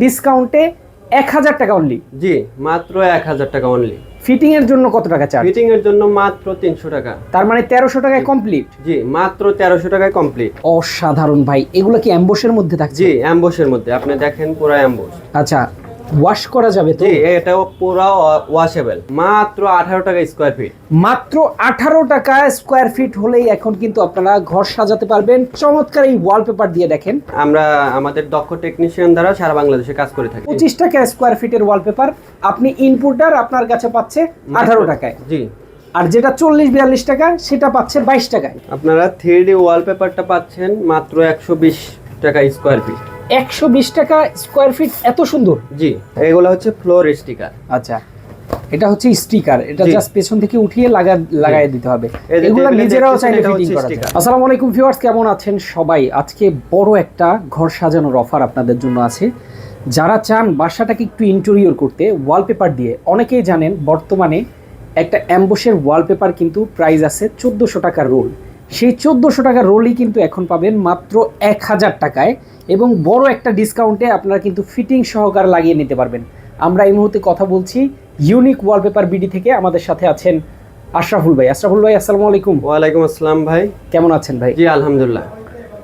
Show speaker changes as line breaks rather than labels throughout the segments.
ডিসকাউন্টে এক হাজার টাকা অনলি
জি মাত্র এক হাজার টাকা অনলি
ফিটিং এর জন্য কত টাকা চার্জ
ফিটিং এর জন্য মাত্র তিনশো টাকা।
তার মানে তেরোশো টাকায় কমপ্লিট
জি মাত্র তেরোশো টাকায় কমপ্লিট
অসাধারণ ভাই এগুলো কি অ্যাম্বোসের মধ্যে থাকছে?
জি অ্যাম্বোসের মধ্যে। আপনি দেখেন পুরো অ্যাম্বোস
আচ্ছা ওয়াশ করা যাবে তো?
জি এটাও পুরো ওয়াশেবল মাত্র আঠারো টাকা স্কোয়ার ফিট
মাত্র আঠারো টাকা স্কোয়ার ফিট হলেই এখন কিন্তু আপনারা ঘর সাজাতে পারবেন। চমৎকার এই ওয়ালপেপার দিয়ে দেখেন।
আমরা আমাদের দক্ষ টেকনিশিয়ান দ্বারা সারা বাংলাদেশে কাজ করে থাকি।
পঁচিশ টাকা স্কোয়ার ফিটের ওয়ালপেপার আপনি ইনপুটার আপনার কাছে পাচ্ছে আঠারো টাকায়।
জি।
আর যেটা চল্লিশ বিয়াল্লিশ টাকা সেটা পাচ্ছে বাইশ টাকায়।
আপনারা থ্রি ডি ওয়ালপেপারটা পাচ্ছেন মাত্র একশো বিশ টাকা স্কোয়ার ফিট
একশো বিশ টাকা স্কোয়ার ফিট এত সুন্দর।
জি এগুলো হচ্ছে ফ্লোর স্টিকার
আচ্ছা এটা হচ্ছে স্টিকার এটা জাস্ট পেছন থেকে উঠিয়ে লাগা দিতে হবে। এগুলো নিজেরাও চাইলে ফিটিং করা যায়। আসসালামু আলাইকুম ভিউয়ার্স কেমন আছেন সবাই? আজকে বড় একটা ঘর সাজানোর অফার আপনাদের জন্য আছে। যারা চান বাসাটাকে একটু ইন্টেরিয়র করতে ওয়ালপেপার দিয়ে অনেকেই জানেন বর্তমানে একটা অ্যাম্বসের ওয়ালপেপার কিন্তু প্রাইস আছে চোদ্দোশো টাকার রোল সেই চোদ্দোশো টাকার রোলই কিন্তু এখন পাবেন মাত্র এক হাজার টাকায় এবং বড় একটা ডিসকাউন্টে আপনারা কিন্তু ফিটিং সহকার লাগিয়ে নিতে পারবেন। আমরা এই মুহূর্তে কথা বলছি ইউনিক ওয়ালপেপার বিডি থেকে। আমাদের সাথে আছেন আশরাফুল ভাই। আশরাফুল ভাই আসসালামু আলাইকুম।
ওয়ালাইকুম আসসালাম ভাই।
কেমন আছেন ভাই?
জি আলহামদুলিল্লাহ।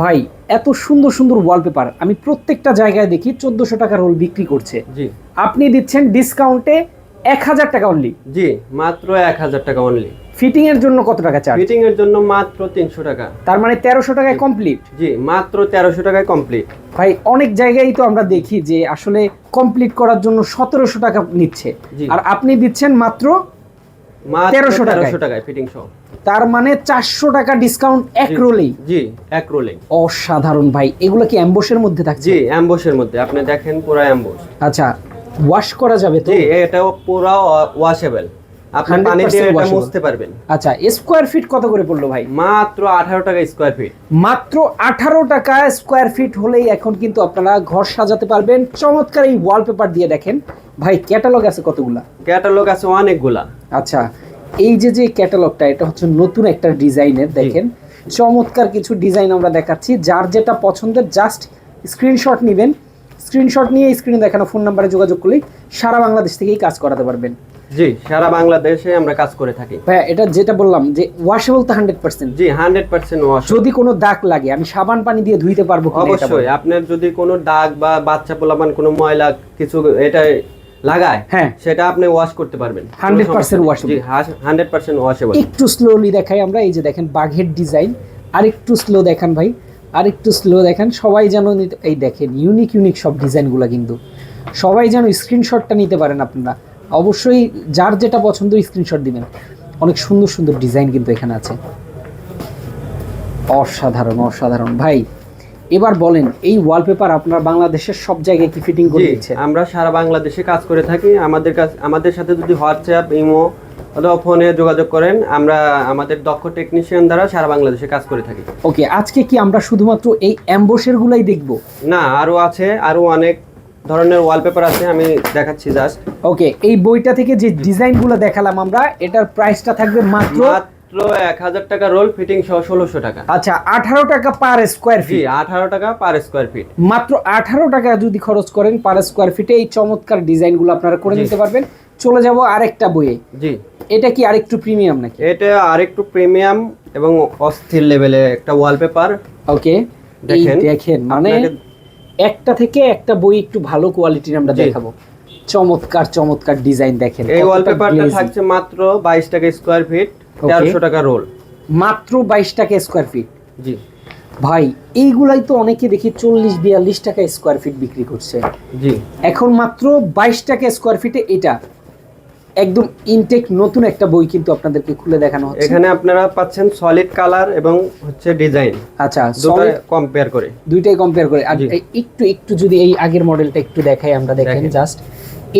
ভাই এত সুন্দর সুন্দর ওয়ালপেপার আমি প্রত্যেকটা জায়গায় দেখি চোদ্দোশো টাকা রোল বিক্রি করছে।
জি।
আপনি দিচ্ছেন ডিসকাউন্টে এক হাজার টাকা অনলি
জি মাত্র এক হাজার টাকা অনলি
ফিটিং এর জন্য কত টাকা চার্জ
ফিটিং এর জন্য মাত্র তিনশো টাকা।
তার মানে তেরোশো টাকায় কমপ্লিট
জি মাত্র তেরোশো টাকায় কমপ্লিট
ভাই অনেক জায়গায় তো আমরা দেখি যে আসলে কমপ্লিট করার জন্য সতেরোশো টাকা নিচ্ছে। আর আপনি দিচ্ছেন মাত্র
মাত্র
1300 টাকায়।
তেরোশো টাকায় ফিটিং সহ।
তার মানে চারশো টাকা ডিসকাউন্ট এক। রোলেই
জি এক রোলিং
অসাধারণ ভাই এগুলো কি অ্যাম্বসের মধ্যে থাকছে?
জি অ্যাম্বসের মধ্যে। আপনি দেখেন পুরো অ্যাম্বস
আচ্ছা ওয়াশ করা যাবে তো?
জি এটাও পুরো ওয়াশেবল আপনি
100%
পানি দিয়ে এটা। মুছতে পারবেন।
আচ্ছা স্কোয়ার ফিট কত করে পড়ল ভাই?
মাত্র আঠারো টাকা স্কোয়ার ফিট
মাত্র আঠারো টাকা স্কোয়ার ফিট হলেই এখন কিন্তু আপনারা ঘর সাজাতে পারবেন। চমৎকার এই ওয়ালপেপার দিয়ে দেখেন। ভাই ক্যাটালগ আছে কতগুলা?
ক্যাটালগ আছে অনেকগুলা।
আচ্ছা এই যে যে ক্যাটালগটা এটা হচ্ছে নতুন একটা ডিজাইনের দেখেন। চমৎকার কিছু ডিজাইন আমরা দেখাচ্ছি। যার যেটা পছন্দের জাস্ট স্ক্রিনশট নেবেন। স্ক্রিনশট নিয়ে স্ক্রিনে দেখানো ফোন নাম্বারে যোগাযোগ করলেই সারা বাংলাদেশ থেকেই কাজ করাতে পারবেন।
জি সারা বাংলাদেশে আমরা কাজ করে থাকি।
ভাইয়া এটা যেটা বললাম যে ওয়াশেবল তো হান্ড্রেড পার্সেন্ট
জি হান্ড্রেড পার্সেন্ট ওয়াশ
যদি কোনো দাগ লাগে আমি সাবান পানি দিয়ে ধুইতে পারব
অবশ্যই আপনার যদি কোনো দাগ বা বাচ্চা পোলাপান কোনো ময়লা কিছু এটা লাগায়
হ্যাঁ।
সেটা আপনি ওয়াশ করতে পারবেন।
100% washable।
জি হান্ড্রেড পার্সেন্ট ওয়াশেবল
একটু স্লোলি দেখাই আমরা এই যে দেখেন বাঘের ডিজাইন আর একটু স্লো দেখান ভাই আর একটু স্লো দেখেন। সবাই যেন এই দেখেন ইউনিক ইউনিক সব ডিজাইনগুলো কিন্তু। সবাই যেন স্ক্রিনশটটা নিতে পারেন আপনারা। অবশ্যই যার যেটা পছন্দ স্ক্রিনশট দিবেন। অনেক সুন্দর সুন্দর ডিজাইন কিন্তু এখানে আছে। অসাধারণ অসাধারণ। ভাই এবার বলেন এই ওয়ালপেপার আপনার বাংলাদেশের সব জায়গায় কি ফিটিং করে দিচ্ছে?
আমরা সারা বাংলাদেশে কাজ করে থাকি। আমাদের কাছে আমাদের সাথে যদি হোয়াটসঅ্যাপ ইমো অথবা ফোনে যোগাযোগ করেন আমরা আমাদের দক্ষ টেকনিশিয়ান দ্বারা সারা বাংলাদেশে কাজ করে থাকি।
ওকে আজকে কি আমরা শুধুমাত্র এই অ্যাম্বোসের গুলাই দেখব?
না আরও আছে আরও অনেক ধরনের ওয়ালপেপার আছে আমি দেখাচ্ছি জাস্ট
ওকে এই বইটা থেকে যে ডিজাইনগুলো দেখালাম আমরা এটার প্রাইসটা থাকবে মাত্র
মাত্র এক হাজার টাকা রোল ফিটিং সহ ষোলোশো টাকা।
আচ্ছা আঠারো টাকা পার স্কোয়ার ফিট
আঠারো টাকা পার স্কোয়ার ফিট
মাত্র আঠারো টাকা যদি খরচ করেন পার স্কোয়ার ফিটে এই চমৎকার ডিজাইনগুলো আপনারা করে। নিতে পারবেন। চলে যাব আরেকটা বইয়ে।
জি।
এটা কি আরেকটু প্রিমিয়াম নাকি?
এটা আরেকটু প্রিমিয়াম এবং অস্থির লেভেলে একটা ওয়ালপেপার
ওকে
দেখেন,
দেখেন মানে একটা থেকে একটা বই একটু ভালো কোয়ালিটির আমরা দেখাবো। চমৎকার চমৎকার ডিজাইন দেখেন।
এই ওয়ালপেপারটা থাকছে মাত্র বাইশ টাকা স্কয়ার ফিট 1300 টাকা রোল
মাত্র বাইশ টাকা স্কয়ার ফিট
জি।
ভাই এইগুলাই তো অনেকে দেখি চল্লিশ বিয়াল্লিশ টাকা স্কোয়ার ফিট বিক্রি করছে।
জি।
এখন মাত্র বাইশ টাকা স্কোয়ার ফিটে এটা। একদম ইনটেক নতুন একটা বই কিন্তু আপনাদেরকে খুলে দেখানো হচ্ছে।
এখানে আপনারা পাচ্ছেন সলিড কালার এবং হচ্ছে ডিজাইন
আচ্ছা
দুটো কম্পেয়ার করে।
দুইটাই কম্পেয়ার করে। আর একটু একটু যদি এই আগের মডেলটা একটু দেখাই আমরা দেখেন। জাস্ট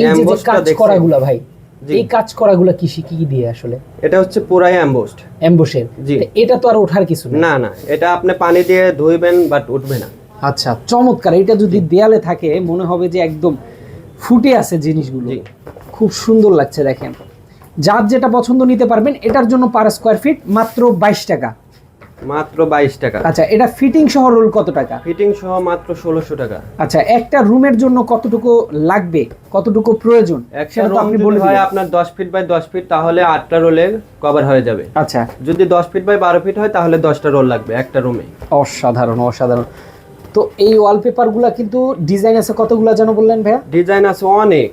এই যে যে কাজ? করাগুলা ভাই এই কাজ করাগুলা কি কি দিয়ে আসলে?
এটা হচ্ছে পুরাই
এমবোসের
জি।
এটা তো আর ওঠার কিছু না
না না এটা আপনি পানি দিয়ে ধুইবেন বাট উঠবে না।
আচ্ছা চমৎকার। এটা যদি দেয়ালে থাকে মনে হবে যে একদম ফুটে আছে জিনিসগুলো। খুব সুন্দর লাগছে দেখেন। যার যেটা পছন্দ নিতে পারবেন এটার জন্য পার স্কোয়ার ফিট মাত্র বাইশ টাকা।
মাত্র বাইশ টাকা।
আচ্ছা এটা ফিটিং সহ রোল কত টাকা?
ফিটিং সহ মাত্র ষোলোশো টাকা।
আচ্ছা একটা রুমের জন্য কতটুকু লাগবে? কতটুকু প্রয়োজন?
একটা রুম
আপনি বলে
হয় আপনার দশ ফিট বাই দশ ফিট তাহলে আটটা রোলে কভার হয়ে যাবে।
আচ্ছা।
যদি দশ ফিট বাই বারো ফিট হয় তাহলে দশটা রোল লাগবে একটা রুমে
অসাধারণ অসাধারণ। তো এই ওয়ালপেপারগুলো কিন্তু ডিজাইন আছে কতগুলো যেন বললেন ভাইয়া?
ডিজাইন আছে অনেক।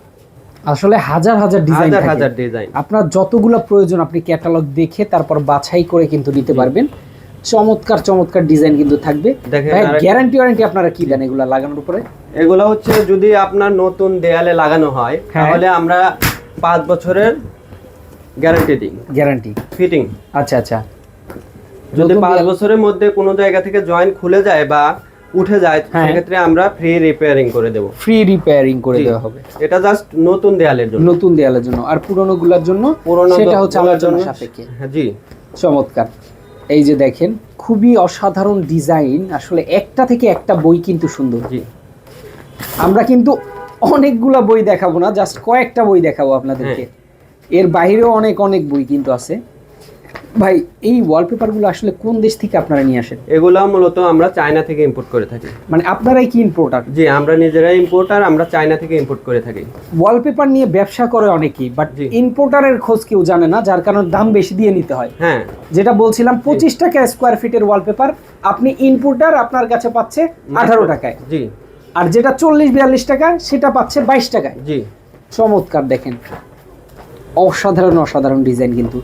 আসলে হাজার হাজার ডিজাইন
হাজার হাজার ডিজাইন
আপনার যতগুলো প্রয়োজন আপনি ক্যাটালগ দেখে তারপর বাছাই করে কিন্তু নিতে পারবেন। চমৎকার চমৎকার ডিজাইন কিন্তু থাকবে। ভাই গ্যারান্টি ওয়ারেন্টি আপনারা কি দেন এগুলো লাগানোর উপরে?
এগুলো হচ্ছে যদি আপনার নতুন দেয়ালে লাগানো হয়
হ্যাঁ।
তাহলে আমরা পাঁচ বছরের গ্যারান্টি দিই।
গ্যারান্টি
ফিটিং
আচ্ছা আচ্ছা।
যদি পাঁচ বছরের মধ্যে কোনো জায়গা থেকে জয়েন্ট খুলে যায় বা উঠে যায়
হ্যাঁ।
সেক্ষেত্রে আমরা ফ্রি রিপেয়ারিং করে দেব।
ফ্রি রিপেয়ারিং করে দেওয়া হবে।
এটা জাস্ট নতুন দেয়ালের জন্য।
নতুন দেয়ালের জন্য। আর পুরনো গুলার জন্য
পুরোনো
সেটা হচ্ছে
দেওয়ালের
আলোচনা সাপেক্ষে।
হ্যাঁ, জি।
চমৎকার। এই যে দেখেন খুবই অসাধারণ ডিজাইন। আসলে একটা থেকে একটা বই কিন্তু সুন্দর।
জি।
আমরা কিন্তু অনেকগুলা বই দেখাবো না জাস্ট কয়েকটা বই দেখাবো আপনাদেরকে।
হ্যাঁ।
এর বাইরেও অনেক অনেক বই কিন্তু আছে। ভাই এই ওয়ালপেপারগুলো আসলে কোন দেশ থেকে আপনারা নিয়ে আসেন?
এগুলো মূলত আমরা চায়না থেকে ইম্পোর্ট করে থাকি।
মানে আপনারাই কি ইম্পোর্টার
জি আমরা নিজেরাই ইম্পোর্টার আমরা চায়না থেকে ইম্পোর্ট করে থাকি।
ওয়ালপেপার নিয়ে ব্যবসা করে অনেকেই বাট। ইম্পোর্টারের খোঁজ কেউ জানে না যার কারণে দাম বেশি দিয়ে নিতে হয়।
হ্যাঁ।
যেটা বলছিলাম পঁচিশ টাকা স্কোয়ার ফিটের ওয়ালপেপার আপনি ইম্পোর্টার আপনার কাছে পাচ্ছে আঠারো টাকায়।
জি।
আর যেটা চল্লিশ বিয়াল্লিশ টাকা সেটা পাচ্ছে বাইশ টাকায়।
জি।
চমৎকার দেখেন। অসাধারণ অসাধারণ ডিজাইন কিন্তু।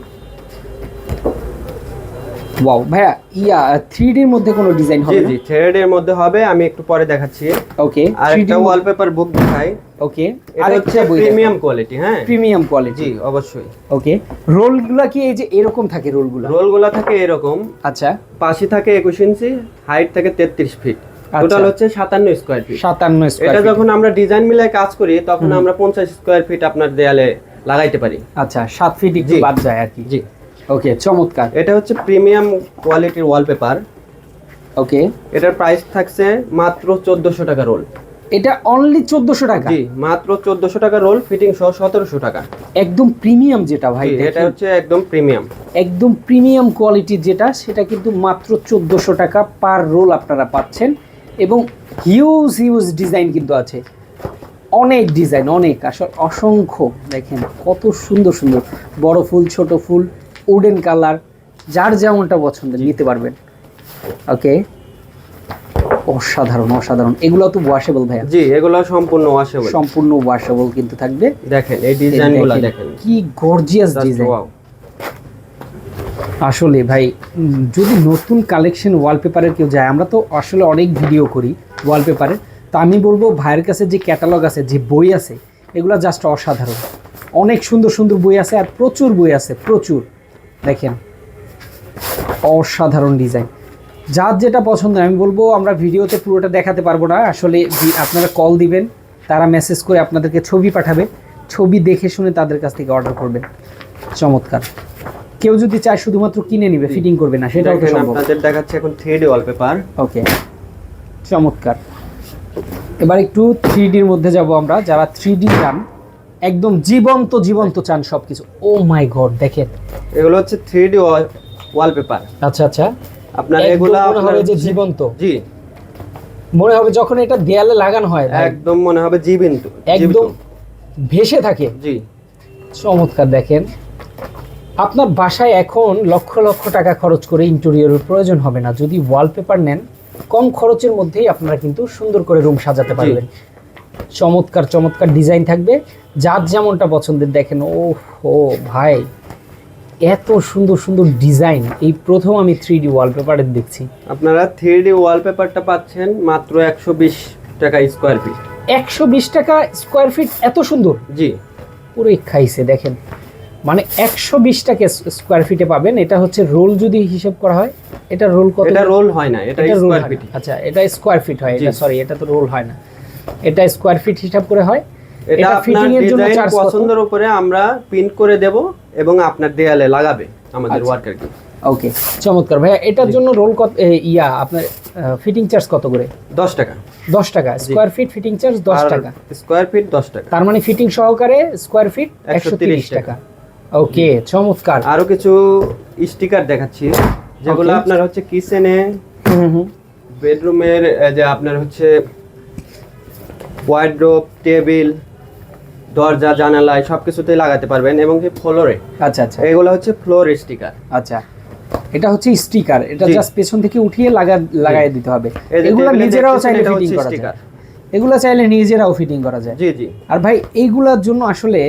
ওয়াও ভাইয়া ইয়া থ্রি ডির মধ্যে কোনো ডিজাইন হবে
জি থ্রেড এর মধ্যে হবে আমি একটু পরে দেখাচ্ছি।
ওকে
আর একটা ওয়ালপেপার বুক দেখাই।
ওকে
এটা হচ্ছে প্রিমিয়াম কোয়ালিটি হ্যাঁ?
প্রিমিয়াম কোয়ালিটি
জি অবশ্যই।
ওকে রোলগুলা কি এই যে এরকম থাকে রোলগুলা
রোলগুলা থাকে এরকম।
আচ্ছা।
পাশে থাকে একুশ ইঞ্চি হাইট থাকে তেত্রিশ ফিট। টোটাল হচ্ছে সাতান্ন স্কোয়ার ফিট
সাতান্ন
এটা যখন আমরা ডিজাইন মিলায় কাজ করি তখন আমরা পঞ্চাশ স্কোয়ার ফিট আপনার দেয়ালে লাগাইতে পারি।
আচ্ছা সাত ফিট একটু
জি।
বাদ যায় আর কি।
জি।
ওকে চমৎকার।
এটা হচ্ছে প্রিমিয়াম কোয়ালিটির ওয়ালপেপার
ওকে
এটার প্রাইস থাকছে মাত্র চোদ্দশো টাকা রোল
এটা অনলি চোদ্দশো টাকা?
জি মাত্র চোদ্দশো টাকা রোল ফিটিং সহ সতেরোশো টাকা।
একদম প্রিমিয়াম যেটা ভাই
এটা হচ্ছে একদম প্রিমিয়াম
একদম প্রিমিয়াম কোয়ালিটির যেটা সেটা কিন্তু মাত্র চোদ্দোশো টাকা পার রোল আপনারা পাচ্ছেন। এবং হিউজ হিউজ ডিজাইন কিন্তু আছে। অনেক ডিজাইন অনেক। আসলে অসংখ্য দেখেন কত সুন্দর সুন্দর। বড় ফুল ছোট ফুল। উডেন কালার যার যেমনটা পছন্দের নিতে পারবেন। ওকে? অসাধারণ অসাধারণ। এগুলো তো ওয়াশেবল ভাইয়া।
জি এগুলো সম্পূর্ণ ওয়াশেবল
সম্পূর্ণ ওয়াশেবল কিন্তু থাকবে।
দেখেন এই ডিজাইনগুলো দেখেন
কি গর্জিয়াস ডিজাইন. আসলে ভাই যদি নতুন কালেকশন ওয়ালপেপারের কেউ যায় আমরা তো আসলে অনেক ভিডিও করি ওয়ালপেপারের তো আমি বলব ভাইয়ের কাছে যে ক্যাটালগ আছে যে বই আছে এগুলো জাস্ট অসাধারণ। অনেক সুন্দর সুন্দর বই আছে আর প্রচুর বই আছে প্রচুর। দেখেন অসাধারণ ডিজাইন। যার যেটা পছন্দ আমি বলব আমরা ভিডিওতে পুরোটা দেখাতে পারব না। আসলে আপনারা কল দিবেন তারা মেসেজ করে আপনাদেরকে ছবি পাঠাবে। ছবি দেখে শুনে তাদের কাছ থেকে অর্ডার করবেন। চমৎকার। কেউ যদি চায় শুধুমাত্র কিনে নিবে ফিটিং করবে না সেটাও তো সম্ভব।
আপনাদের দেখাচ্ছে এখন থ্রি ডি ওয়ালপেপার
ওকে চমৎকার। এবার একটু থ্রি ডির মধ্যে যাব আমরা। যারা থ্রি ডি চান একদম জীবন্ত জীবন্ত চান সব কিছু ও মাই গড দেখেন।
এগুলো হচ্ছে থ্রি ডি ওয়ালপেপার
আচ্ছা আচ্ছা।
আপনার এগুলা আপনার
যে জীবন্ত।
জি।
মনে হবে যখন এটা দেয়ালে লাগানো হয়
একদম মনে হবে জীবিত
একদম ভেসে থাকে।
জি।
চমৎকার দেখেন। আপনার বাসায় এখন লক্ষ লক্ষ টাকা খরচ করে ইন্টেরিয়রের প্রয়োজন হবে না। যদি ওয়ালপেপার নেন কম খরচের মধ্যেই আপনারা কিন্তু সুন্দর করে রুম সাজাতে পারবেন। চমৎকার চমৎকার ডিজাইন থাকবে। যার যেমনটা পছন্দের দেখেন ও হো ভাই এত সুন্দর সুন্দর ডিজাইন এই প্রথম আমি থ্রি ডি ওয়ালপেপারের দেখছি।
আপনারা থ্রি ডি ওয়ালপেপারটা পাচ্ছেন মাত্র একশো বিশ টাকা স্কোয়ার ফিট
একশো বিশ টাকা স্কোয়ার ফিট এত সুন্দর?
জি।
পুরো খাইছে দেখেন। মানে একশো বিশ টাকা স্কোয়ার ফিটে পাবেন। এটা হচ্ছে রোল যদি হিসাব করা হয় এটা রোল কত?
এটা রোল হয় না এটা স্কোয়ার ফিট
আচ্ছা এটা স্কোয়ার ফিট হয়। এটা সরি এটা তো রোল হয় না। এটা স্কোয়ার ফিট হিসাব করে হয়।
এটা
ফিটিং এর জন্য চার্জ
পছন্দের উপরে আমরা প্রিন্ট করে দেব এবং আপনার দেয়ালে লাগাবে আমাদের। ওয়ার্কার কি।
ওকে চমৎকার। ভাইয়া এটার জন্য রোল কত ইয়া আপনার ফিটিং চার্জ কত করে?
দশ টাকা।
দশ টাকা। স্কোয়ার ফিট ফিটিং চার্জ দশ টাকা।
স্কোয়ার ফিট দশ টাকা।
তার মানে ফিটিং সহকারে স্কোয়ার ফিট একশো
130
তিরিশ টাকা। ওকে চমৎকার।
আরও কিছু স্টিকার দেখাচ্ছি যেগুলো আপনার হচ্ছে কিচেনে
হুম হুম
বেডরুমের যে আপনার হচ্ছে ওয়ার্ড্রোব টেবিল দরজা জানালায় সব কিছুতেই লাগাতে পারবেন এবং কি ফ্লোরে
আচ্ছা আচ্ছা।
এগুলো হচ্ছে ফ্লোর স্টিকার
আচ্ছা। এটা হচ্ছে স্টিকার এটা জাস্ট পেছন থেকে উঠিয়ে লাগা লাগাই দিতে হবে। এগুলো নিজেরাও চাইলে ফিটিং করা যায়। এগুলো চাইলে নিজেরাও ফিটিং করা যায়।
জি জি।
আর ভাই এইগুলার জন্য আসলে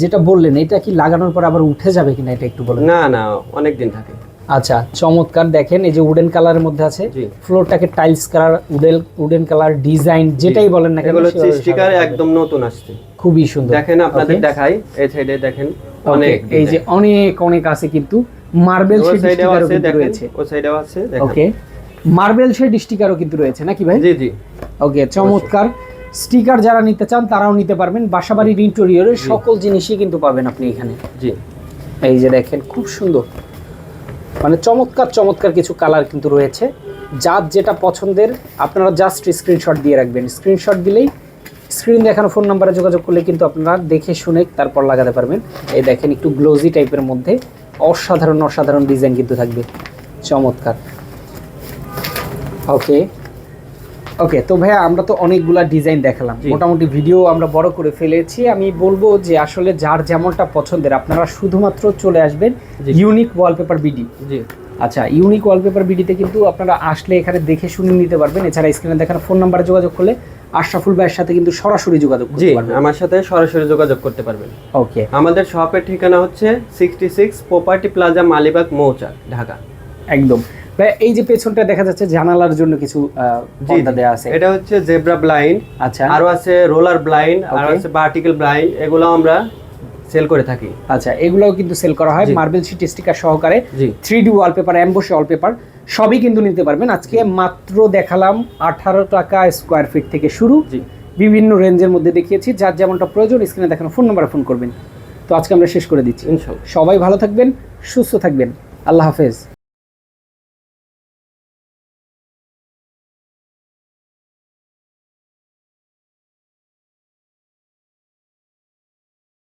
যেটা বললেন এটা কি লাগানোর পর আবার উঠে যাবে কিনা এটা একটু বলেন।
না না অনেক দিন থাকে।
আচ্ছা চমৎকার। দেখেন এই যে উডেন কালারের মধ্যে আছে। ফ্লোরটাকে tiles colour wooden wooden colour design যেটাই বলেন না কেন
এগুলো হচ্ছে স্টিকার একদম নতুন আসছে।
খুবই সুন্দর।
দেখেন আপনাদের দেখাই এই সাইডে দেখেন অনেক
এই যে অনেক অনেক আছে কিন্তু। মার্বেল শেড স্টিকারও
আছে
কিন্তু রয়েছে।
ওই সাইডেও আছে দেখেন।
ওকে মার্বেল শেড স্টিকারও কিন্তু রয়েছে নাকি ভাই?
জি জি।
ওকে চমৎকার। স্টিকার যারা নিতে চান তারাও নিতে পারবেন। বাসাবাড়ির ইন্টেরিয়রের সকল জিনিসই কিন্তু পাবেন আপনি এখানে।
জি।
এই যে দেখেন খুব সুন্দর। মানে চমৎকার চমৎকার কিছু কালার কিন্তু রয়েছে। যার যেটা পছন্দের, আপনারা জাস্ট স্ক্রিনশট দিয়ে রাখবেন। স্ক্রিনশট দিলেই স্ক্রিন দেখানো ফোন নাম্বারে যোগাযোগ করলে কিন্তু আপনারা দেখে শুনে তারপর লাগাতে পারবেন। এই দেখেন একটু গ্লোজি টাইপের মধ্যে অসাধারণ অসাধারণ ডিজাইন কিন্তু থাকবে। চমৎকার। ওকে ওকে তো ভাইয়া আমরা তো অনেকগুলা ডিজাইন দেখালাম। মোটামুটি ভিডিও আমরা বড় করে ফেলেছি। আমি বলব যে আসলে যার যেমনটা পছন্দের আপনারা শুধুমাত্র চলে আসবেন। ইউনিক ওয়ালপেপার বিডি
জি।
আচ্ছা ইউনিক ওয়ালপেপার বিডিতে কিন্তু আপনারা আসলে এখানে দেখে শুনে নিতে পারবেন। এছাড়া স্ক্রিনে দেখানো ফোন নাম্বারে যোগাযোগ করলে আশরাফুল ভাইয়ের সাথে কিন্তু সরাসরি যোগাযোগ করতে পারবেন।
আমার সাথে সরাসরি যোগাযোগ করতে পারবেন।
ওকে
আমাদের শপের ঠিকানা হচ্ছে sixty six property plaza Malibagh Mouchak Dhaka.
একদম। এই যে পেছনটা দেখা যাচ্ছে জানালার জন্য কিছু পর্দা
জি।
দেওয়া আছে।
এটা হচ্ছে জেব্রা ব্লাইন্ড।
আচ্ছা।
আরও আছে রোলার ব্লাইন্ড আর. আছে ভার্টিক্যাল ব্লাইন্ড এগুলো আমরা সেল করে থাকি।
আচ্ছা এগুলোও কিন্তু সেল করা হয়। মার্বেল শিট স্টিকার সহকারে। Three D wallpaper emboss wallpaper সবই কিন্তু নিতে পারবেন। আজকে মাত্র দেখালাম আঠারো টাকা স্কোয়ার ফিট থেকে শুরু। বিভিন্ন রেঞ্জের মধ্যে দেখিয়েছি। যার যেমনটা প্রয়োজন স্ক্রিনে দেখানো ফোন নাম্বারে ফোন করবেন। তো আজকে আমরা শেষ করে দিচ্ছি। সবাই ভালো থাকবেন সুস্থ থাকবেন। আল্লাহ হাফেজ।